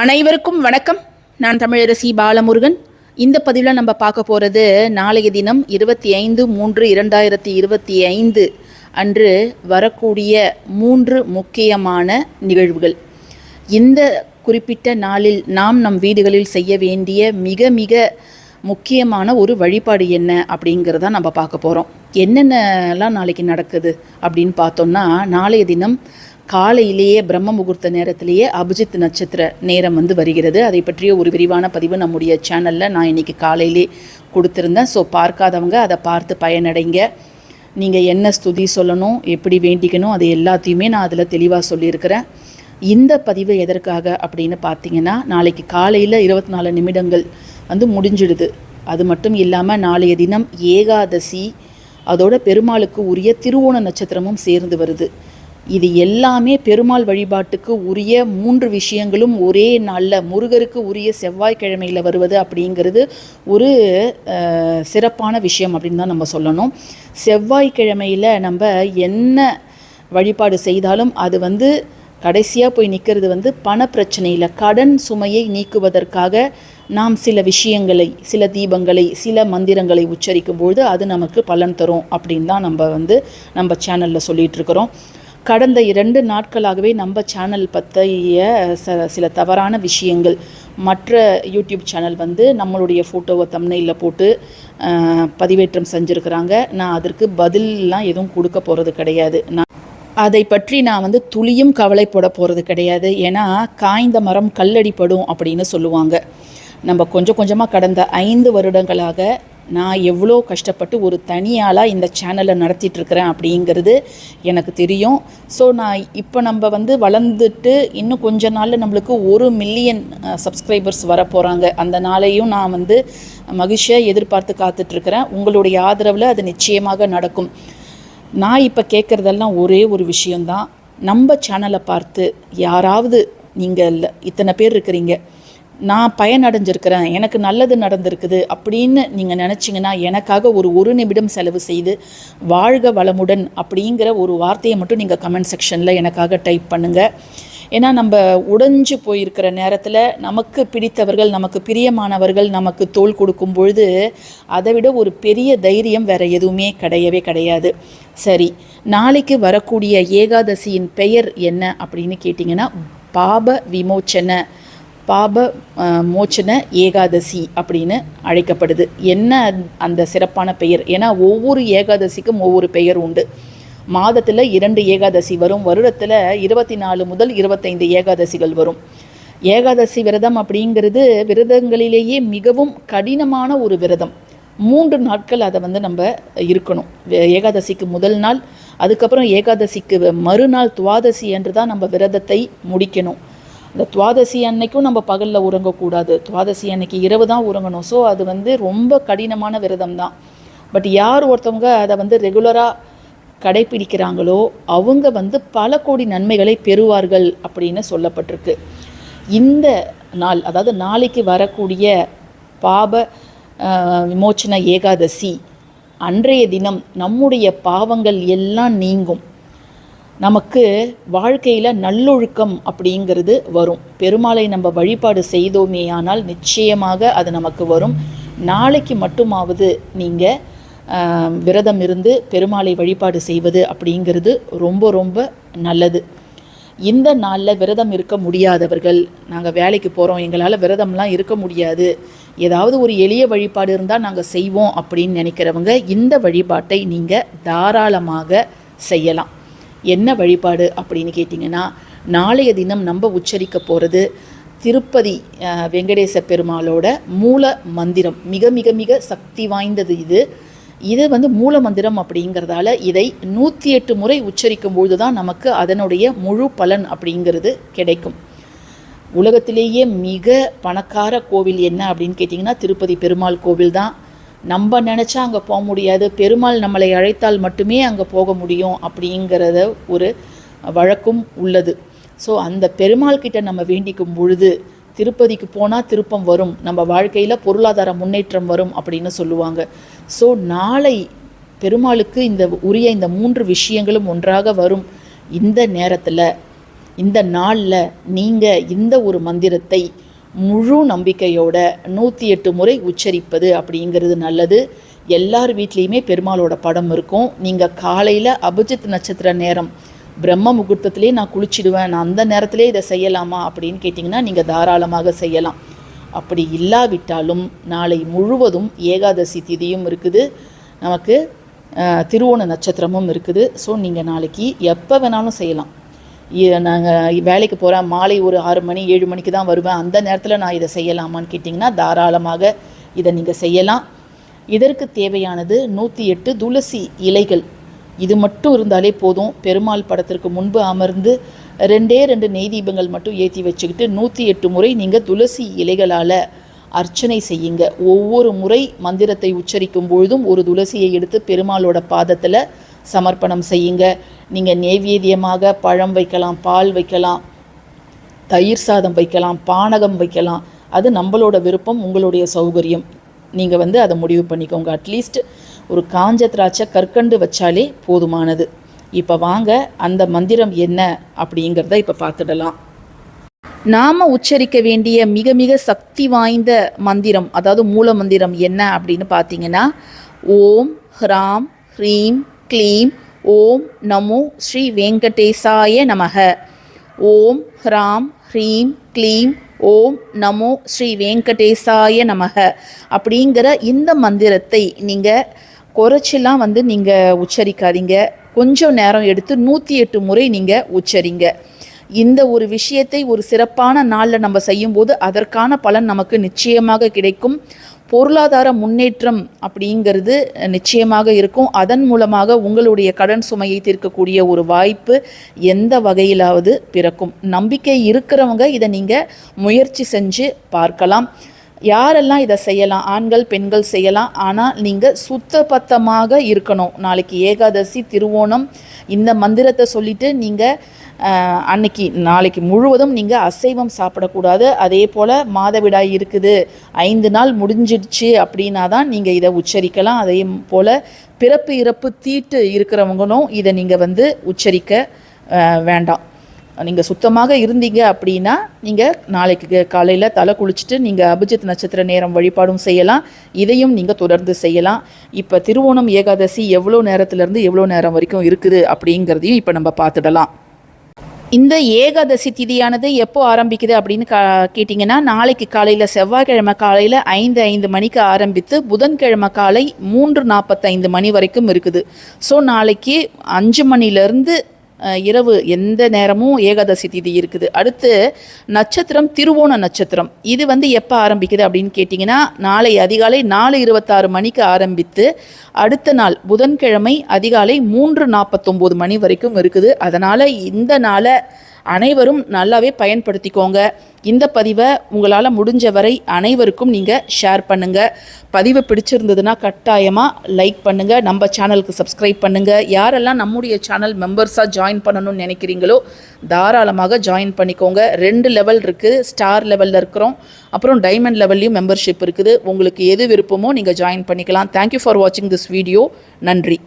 அனைவருக்கும் வணக்கம். நான் தமிழரசி பாலமுருகன். இந்த பதிவில் நம்ம பார்க்க போகிறது நாளைய தினம் இருபத்தி ஐந்து மூன்று இரண்டாயிரத்தி இருபத்தி ஐந்து அன்று வரக்கூடிய மூன்று முக்கியமான நிகழ்வுகள். இந்த குறிப்பிட்ட நாளில் நாம் நம் வீடுகளில் செய்ய வேண்டிய மிக மிக முக்கியமான ஒரு வழிபாடு என்ன அப்படிங்கிறத நம்ம பார்க்க போகிறோம் என்னென்னலாம் நாளைக்கு நடக்குது அப்படின்னு பார்த்தோம்னா நாளைய தினம் காலையிலேயே பிரம்ம முகூர்த்த நேரத்திலேயே அபிஜித் நட்சத்திர நேரம் வந்து வருகிறது. அதை பற்றிய ஒரு விரிவான பதிவு நம்முடைய சேனலில் நான் இன்றைக்கி காலையிலே கொடுத்துருந்தேன். ஸோ பார்க்காதவங்க அதை பார்த்து பயனடைங்க. நீங்கள் என்ன ஸ்துதி சொல்லணும் எப்படி வேண்டிக்கணும் அது எல்லாத்தையுமே நான் அதில் தெளிவாக சொல்லியிருக்கிறேன். இந்த பதிவு எதற்காக அப்படின்னு பார்த்தீங்கன்னா நாளைக்கு காலையில் இருபத்தி நாலு நிமிடங்கள் வந்து முடிஞ்சிடுது. அது மட்டும் இல்லாமல் நாளைய தினம் ஏகாதசி அதோட பெருமாளுக்கு உரிய திருவோண நட்சத்திரமும் சேர்ந்து வருது. இது எல்லாமே பெருமாள் வழிபாட்டுக்கு உரிய மூன்று விஷயங்களும் ஒரே நாளில் முருகருக்கு உரிய செவ்வாய்க்கிழமையில் வருவது அப்படிங்கிறது ஒரு சிறப்பான விஷயம் அப்படின்னு தான் நம்ம சொல்லணும். செவ்வாய்க்கிழமையில் நம்ம என்ன வழிபாடு செய்தாலும் அது வந்து கடைசியாக போய் நிற்கிறது வந்து பண பிரச்சனையில் கடன் சுமையை நீக்குவதற்காக நாம் சில விஷயங்களை சில தீபங்களை சில மந்திரங்களை உச்சரிக்கும் பொழுது அது நமக்கு பலன் தரும் அப்படின்னு தான் நம்ம வந்து நம்ம சேனலில் சொல்லிகிட்ருக்கிறோம் கடந்த இரண்டு நாட்களாகவே நம்ம சேனல் பற்றிய ச சில தவறான விஷயங்கள். மற்ற யூடியூப் சேனல் வந்து நம்மளுடைய ஃபோட்டோவை தம்னையில் போட்டு பதிவேற்றம் செஞ்சுருக்கிறாங்க. நான் அதற்கு பதிலெலாம் எதுவும் கொடுக்க போகிறது கிடையாது. நான் அதை பற்றி நான் வந்து துளியும் கவலைப்பட போகிறது கிடையாது. ஏன்னா காய்ந்த மரம் கல்லடிப்படும் அப்படின்னு சொல்லுவாங்க. நம்ம கொஞ்சம் கொஞ்சமாக கடந்த ஐந்து வருடங்களாக நான் எவ்வளோ கஷ்டப்பட்டு ஒரு தனியாளாக இந்த சேனலை நடத்திட்டுருக்கிறேன் அப்படிங்கிறது எனக்கு தெரியும். ஸோ நான் இப்போ நம்ம வந்து வளர்ந்துட்டு இன்னும் கொஞ்ச நாளில் நம்மளுக்கு ஒரு மில்லியன் சப்ஸ்கிரைபர்ஸ் வர போகிறாங்க அந்த நாளையும் நான் வந்து மகிழ்ச்சியாக எதிர்பார்த்து காத்துட்ருக்கிறேன் உங்களுடைய ஆதரவில் அது நிச்சயமாக நடக்கும். நான் இப்போ கேட்குறதெல்லாம் ஒரே ஒரு விஷயந்தான் நம்ம சேனலை பார்த்து யாராவது நீங்கள் இத்தனை பேர் இருக்கிறீங்க. நான் பயனடைஞ்சிருக்கிறேன் எனக்கு நல்லது நடந்திருக்குது அப்படின்னு நீங்கள் நினச்சிங்கன்னா எனக்காக ஒரு ஒரு நிமிடம் செலவு செய்து வாழ்க வளமுடன் அப்படிங்கிற ஒரு வார்த்தையை மட்டும் நீங்கள் கமெண்ட் செக்ஷனில் எனக்காக டைப் பண்ணுங்கள் ஏன்னா நம்ம உடைஞ்சு போயிருக்கிற நேரத்தில் நமக்கு பிடித்தவர்கள் நமக்கு பிரியமானவர்கள் நமக்கு தோள் கொடுக்கும் பொழுது அதை விட ஒரு பெரிய தைரியம் வேற எதுவுமே கிடையவே கிடையாது. சரி நாளைக்கு வரக்கூடிய ஏகாதசியின் பெயர் என்ன அப்படின்னு கேட்டிங்கன்னா பாப விமோச்சனை. பாப மோச்சன ஏகாதசி அப்படின்னு அழைக்கப்படுது. என்ன அந்த சிறப்பான பெயர்? ஏன்னா ஒவ்வொரு ஏகாதசிக்கும் ஒவ்வொரு பெயர் உண்டு. மாதத்தில் இரண்டு ஏகாதசி வரும் வருடத்தில் இருபத்தி நாலு முதல் இருபத்தைந்து ஏகாதசிகள் வரும். ஏகாதசி விரதம் அப்படிங்கிறது விரதங்களிலேயே மிகவும் கடினமான ஒரு விரதம். மூன்று நாட்கள் அதை வந்து நம்ம இருக்கணும். ஏகாதசிக்கு முதல் நாள் அதுக்கப்புறம் ஏகாதசிக்கு மறுநாள் துவாதசி என்று தான் நம்ம விரதத்தை முடிக்கணும். இந்த துவாதசி அன்னைக்கும் நம்ம பகலில் உறங்கக்கூடாது. துவாதசி அன்னைக்கு இரவு தான் உறங்கணும். ஸோ அது வந்து ரொம்ப கடினமான விரதம் தான். பட் யார் ஒருத்தவங்க அதை வந்து ரெகுலராக கடைப்பிடிக்கிறாங்களோ அவங்க வந்து பல கோடி நன்மைகளை பெறுவார்கள் அப்படின்னு சொல்லப்பட்டிருக்கு. இந்த நாள் அதாவது நாளைக்கு வரக்கூடிய பாப விமோச்சன ஏகாதசி அன்றைய தினம் நம்முடைய பாவங்கள் எல்லாம் நீங்கும். நமக்கு வாழ்க்கையில் நல்லொழுக்கம் அப்படிங்கிறது வரும். பெருமாளை நம்ம வழிபாடு செய்தோமேயானால் நிச்சயமாக அது நமக்கு வரும். நாளைக்கு மட்டுமாவது நீங்கள் விரதம் இருந்து பெருமாளை வழிபாடு செய்வது அப்படிங்கிறது ரொம்ப ரொம்ப நல்லது. இந்த நாளில் விரதம் இருக்க முடியாதவர்கள் நாங்கள் வேலைக்கு போகிறோம் எங்களால் விரதம்லாம் இருக்க முடியாது. ஏதாவது ஒரு எளிய வழிபாடு இருந்தால் நாங்கள் செய்வோம் அப்படின்னு நினைக்கிறவங்க இந்த வழிபாட்டை நீங்கள் தாராளமாக செய்யலாம். என்ன வழிபாடு அப்படின்னு கேட்டிங்கன்னா நாளைய தினம் நம்ம உச்சரிக்க போகிறது திருப்பதி வெங்கடேச பெருமாளோட மூல மந்திரம். மிக மிக மிக சக்தி வாய்ந்தது இது. இது வந்து மூல மந்திரம் அப்படிங்கிறதால இதை நூற்றி எட்டு முறை உச்சரிக்கும் பொழுது தான் நமக்கு அதனுடைய முழு பலன் அப்படிங்கிறது கிடைக்கும். உலகத்திலேயே மிக பணக்கார கோவில் என்ன அப்படின்னு கேட்டிங்கன்னா திருப்பதி பெருமாள் கோவில் தான் நம்ம நினச்சா அங்கே போக முடியாது பெருமாள் நம்மளை அழைத்தால் மட்டுமே அங்கே போக முடியும் அப்படிங்கிறத ஒரு வழக்கும் உள்ளது. ஸோ அந்த பெருமாள் கிட்ட நம்ம வேண்டிக்கும் பொழுது திருப்பதிக்கு போனால் திருப்பம் வரும் நம்ம வாழ்க்கையில் பொருளாதார முன்னேற்றம் வரும் அப்படின்னு சொல்லுவாங்க. ஸோ நாளை பெருமாளுக்கு இந்த உரிய இந்த மூன்று விஷயங்களும் ஒன்றாக வரும். இந்த நேரத்தில் இந்த நாளில் நீங்கள் இந்த ஒரு மந்திரத்தை முழு நம்பிக்கையோட நூற்றி எட்டு முறை உச்சரிப்பது அப்படிங்கிறது நல்லது. எல்லார் வீட்லேயுமே பெருமாளோட படம் இருக்கும். நீங்கள் காலையில் அபிஜித் நட்சத்திர நேரம் பிரம்ம முகூர்த்தத்திலே நான் குளிச்சிடுவேன் நான் அந்த நேரத்திலே இதை செய்யலாமா அப்படின்னு கேட்டிங்கன்னா நீங்கள் தாராளமாக செய்யலாம். அப்படி இல்லாவிட்டாலும் நாளை முழுவதும் ஏகாதசி திதியும் இருக்குது. நமக்கு திருவோண நட்சத்திரமும் இருக்குது. ஸோ நீங்கள் நாளைக்கு எப்போ வேணாலும் செய்யலாம். நாங்கள் வேலைக்கு போகிற மாலை ஒரு ஆறு மணி ஏழு மணிக்கு தான் வருவேன். அந்த நேரத்தில் நான் இதை செய்யலாமான்னு கேட்டிங்கன்னா தாராளமாக இதை நீங்கள் செய்யலாம். இதற்கு தேவையானது நூற்றி எட்டு துளசி இலைகள். இது மட்டும் இருந்தாலே போதும். பெருமாள் படத்திற்கு முன்பு அமர்ந்து ரெண்டே ரெண்டு நெய் தீபங்கள் மட்டும் ஏற்றி வச்சுக்கிட்டு நூற்றி எட்டு முறை நீங்கள் துளசி இலைகளால் அர்ச்சனை செய்யுங்க. ஒவ்வொரு முறை மந்திரத்தை உச்சரிக்கும் பொழுதும் ஒரு துளசியை எடுத்து பெருமாளோட பாதத்தில் சமர்ப்பணம் செய்யுங்க. நீங்கள் நெய்வேதியமாக பழம் வைக்கலாம் பால் வைக்கலாம் தயிர் சாதம் வைக்கலாம் பானகம் வைக்கலாம். அது நம்மளோட விருப்பம் உங்களுடைய சௌகரியம். நீங்கள் வந்து அதை முடிவு பண்ணிக்கோங்க. அட்லீஸ்ட் ஒரு காஞ்ச திராட்சை கற்கண்டு வச்சாலே போதுமானது. இப்போ வாங்க அந்த மந்திரம் என்ன அப்படிங்கிறத இப்போ பார்த்துடலாம். நாம் உச்சரிக்க வேண்டிய மிக மிக சக்தி வாய்ந்த மந்திரம் அதாவது மூல மந்திரம் என்ன அப்படின்னு பார்த்தீங்கன்னா ஓம் ஹ்ராம் ஹ்ரீம் க்ளீம் ஓம் நமோ ஸ்ரீ வெங்கடேசாய நமக. ஓம் ஹ்ராம் ஹ்ரீம் க்ளீம். ஓம் நமோ ஸ்ரீ வெங்கடேசாய நமக. அப்படிங்கிற இந்த மந்திரத்தை நீங்கள் குறைச்சிலாம் வந்து நீங்கள் உச்சரிக்காதீங்க. கொஞ்சம் நேரம் எடுத்து நூற்றி எட்டு முறை நீங்கள் உச்சரிங்க. இந்த ஒரு விஷயத்தை ஒரு சிறப்பான நாளில் நம்ம செய்யும்போது அதற்கான பலன் நமக்கு நிச்சயமாக கிடைக்கும். பொருளாதார முன்னேற்றம் அப்படிங்கிறது நிச்சயமாக இருக்கும். அதன் மூலமாக உங்களுடைய கடன் சுமையை தீர்க்கக்கூடிய ஒரு வாய்ப்பு எந்த வகையிலாவது பிறக்கும். நம்பிக்கை இருக்கிறவங்க இதை நீங்கள் முயற்சி செஞ்சு பார்க்கலாம். யாரெல்லாம் இதை செய்யலாம்? ஆண்கள் பெண்கள் செய்யலாம். ஆனால் நீங்கள் சுத்தபத்தமாக இருக்கணும். நாளைக்கு ஏகாதசி திருவோணம் இந்த மந்திரத்தை சொல்லிட்டு நீங்கள் அன்னைக்கு நாளைக்கு முழுவதும் நீங்கள் அசைவம் சாப்பிடக்கூடாது. அதே போல் மாதவிடாய் இருக்குது. ஐந்து நாள் முடிஞ்சிடுச்சு அப்படின்னா தான் நீங்கள் இதை உச்சரிக்கலாம். அதே போல் பிறப்பு இறப்பு தீட்டு இருக்கிறவங்களும் இதை நீங்கள் வந்து உச்சரிக்க வேண்டாம். நீங்கள் சுத்தமாக இருந்தீங்க அப்படின்னா நீங்கள் நாளைக்கு காலையில் தலை குளிச்சுட்டு நீங்கள் அபிஜித் நட்சத்திர நேரம் வழிபாடும் செய்யலாம். இதையும் நீங்கள் தொடர்ந்து செய்யலாம். இப்போ திருவோணம் ஏகாதசி எவ்வளோ நேரத்துலேருந்து எவ்வளோ நேரம் வரைக்கும் இருக்குது அப்படிங்கிறதையும் இப்போ நம்ம பார்த்துடலாம். இந்த ஏகாதசி திதியானது எப்போ ஆரம்பிக்குது அப்படின்னு கா கேட்டிங்கன்னா நாளைக்கு காலையில் செவ்வாய்க்கிழமை காலையில் ஐந்து ஐந்து மணிக்கு ஆரம்பித்து புதன்கிழமை காலை மூன்று நாற்பத்தைந்து மணி வரைக்கும் இருக்குது. ஸோ நாளைக்கு அஞ்சு மணிலேருந்து இரவு எந்த நேரமும் ஏகாதசி திதி இருக்குது. அடுத்து நட்சத்திரம் திருவோண நட்சத்திரம். இது வந்து எப்போ ஆரம்பிக்குது அப்படின்னு கேட்டிங்கன்னா நாளை அதிகாலை நாலு இருபத்தாறு மணிக்கு ஆரம்பித்து அடுத்த நாள் புதன்கிழமை அதிகாலை மூன்று நாற்பத்தொம்போது மணி வரைக்கும் இருக்குது. அதனால் இந்த நாளை அனைவரும் நல்லாவே பயன்படுத்திக்கோங்க. இந்த பதிவை உங்களால் முடிஞ்ச வரை அனைவருக்கும் நீங்கள் ஷேர் பண்ணுங்கள் பதிவு பிடிச்சிருந்ததுன்னா கட்டாயமாக லைக் பண்ணுங்கள் நம்ம சேனலுக்கு சப்ஸ்கிரைப் பண்ணுங்கள் யாரெல்லாம் நம்முடைய சேனல் மெம்பர்ஸாக ஜாயின் பண்ணணும்னு நினைக்கிறீங்களோ தாராளமாக ஜாயின் பண்ணிக்கோங்க. ரெண்டு லெவல் இருக்குது ஸ்டார் லெவலில் இருக்கிறோம். அப்புறம் டைமண்ட் லெவல்லையும் மெம்பர்ஷிப் இருக்குது. உங்களுக்கு எது விருப்பமோ நீங்கள் ஜாயின் பண்ணிக்கலாம். தேங்க்யூ ஃபார் வாட்சிங் திஸ் வீடியோ நன்றி.